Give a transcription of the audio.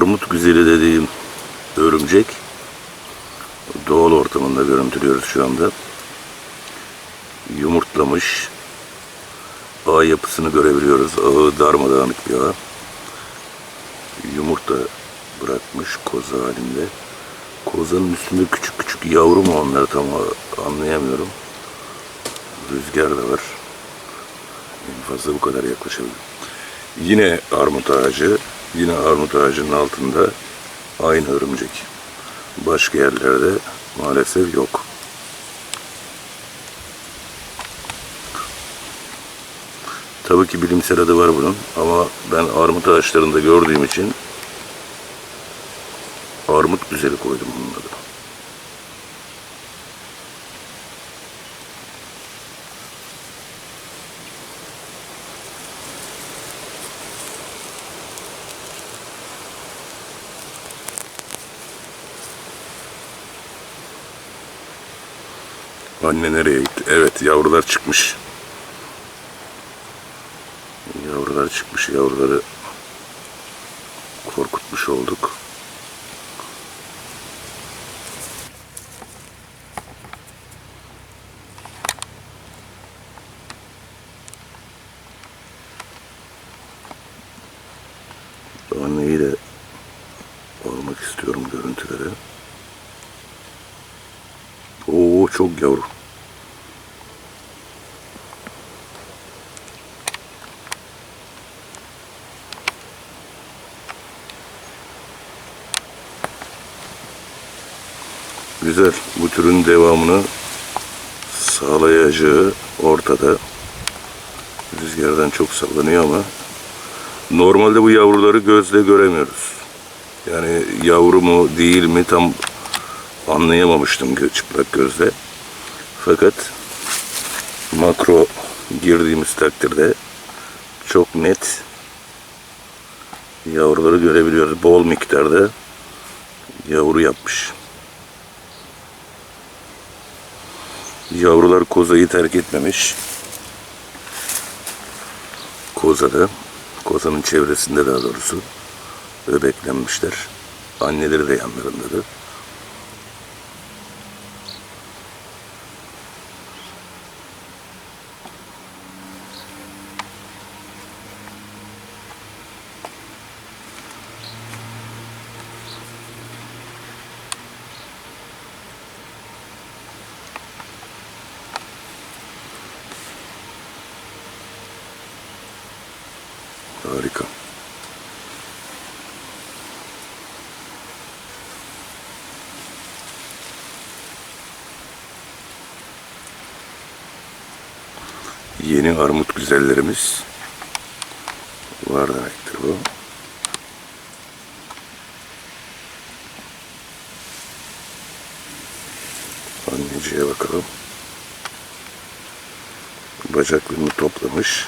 armut güzeli dediğim örümcek doğal ortamında görüntülüyoruz şu anda. Yumurtlamış. Ağ yapısını görebiliyoruz. Ağı darmadağınık bir ağ. Yumurta bırakmış koza halinde. Kozanın üstünde küçük küçük yavru mu onlar tam anlayamıyorum. Rüzgar da var. En fazla bu kadar yaklaşabilir. Yine armut ağacı, yine armut ağacının altında aynı örümcek. Başka yerlerde maalesef yok. Tabii ki bilimsel adı var bunun ama ben armut ağaçlarında gördüğüm için armut güzeli koydum bunun adına. Anne nereye gitti? Evet yavrular çıkmış. Yavrular çıkmış. Yavruları korkutmuş olduk. Anneyi de almak istiyorum görüntüleri. Çok yavru. Güzel. Bu türün devamını sağlayacağı ortada. Rüzgardan çok sallanıyor ama normalde bu yavruları gözle göremiyoruz. Yani yavru mu değil mi tam anlayamamıştım çıplak gözle. Fakat makro girdiğimiz takdirde çok net yavruları görebiliyoruz. Bol miktarda yavru yapmış. Yavrular kozayı terk etmemiş. Kozada, kozanın çevresinde daha doğrusu öbeklenmişler. Anneleri de yanlarındadır. Harika. Yeni armut güzellerimiz var demektir bu. Anneciğe bakalım. Bacaklarını toplamış.